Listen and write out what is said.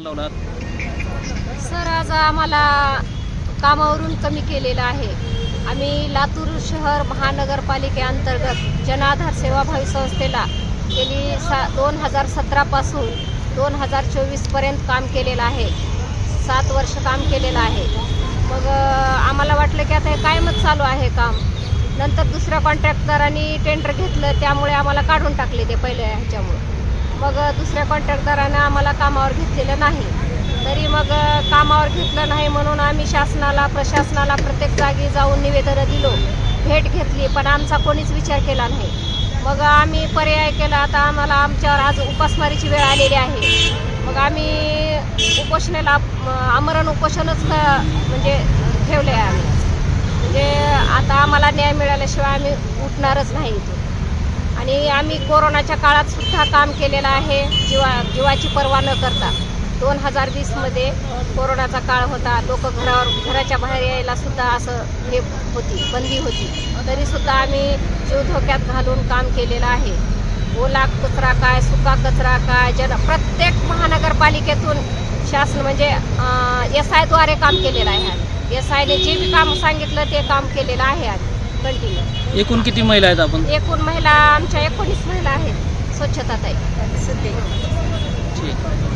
लावलात? Sir आज आम्हाला कामावरून कमी केलेलं आहे. आम्ही लातूर शहर महानगरपालिकेअंतर्गत जनाधार सेवाभावी संस्थेला गेली सा दोन हजार सतरापासून दोन हजार चोवीसपर्यंत काम केलेलं आहे. सात वर्ष काम केलेलं आहे. मग आम्हाला वाटलं की आता हे कायमच चालू आहे काम. नंतर दुसऱ्या कॉन्ट्रॅक्टदारांनी टेंडर घेतलं त्यामुळे आम्हाला काढून टाकले ते पहिल्या ह्याच्यामुळे. मग दुसऱ्या कॉन्ट्रॅक्टदारानं आम्हाला कामावर घेतलेलं नाही. तरी मग कामावर घेतलं नाही म्हणून आम्ही शासनाला प्रशासनाला प्रत्येक जागी जाऊन निवेदनं दिलो. भेट घेतली पण आमचा कोणीच विचार केला नाही. मग आम्ही पर्याय केला आता आम्हाला आमच्यावर आज उपासमारीची वेळ आलेली आहे. मग आम्ही उपोषणाला आमरण उपोषणच म्हणजे ठेवले आहे आम्ही. म्हणजे आता आम्हाला न्याय मिळाल्याशिवाय आम्ही उठणारच नाही इथून आणि आम्ही कोरोनाच्या काळात सुद्धा काम केलेलं आहे. जीवा जीवाची पर्वा न करता. दोन हजार वीसमध्ये कोरोनाचा काळ होता. लोक घरावर घराच्या बाहेर यायला सुद्धा असं हे होती बंदी होती. तरीसुद्धा आम्ही जीव धोक्यात घालून काम केलेलं आहे. ओला कचरा काय सुका कचरा काय जन प्रत्येक महानगरपालिकेतून शासन म्हणजे एस आयद्वारे काम केलेलं आहे. एस आयने जे बी काम सांगितलं ते काम केलेलं आहे कंटिन्यू एकूण किती महिला आहेत आपण? एकूण महिला आमच्या एकोणीस महिला आहेत. स्वच्छता ताई. ठीक.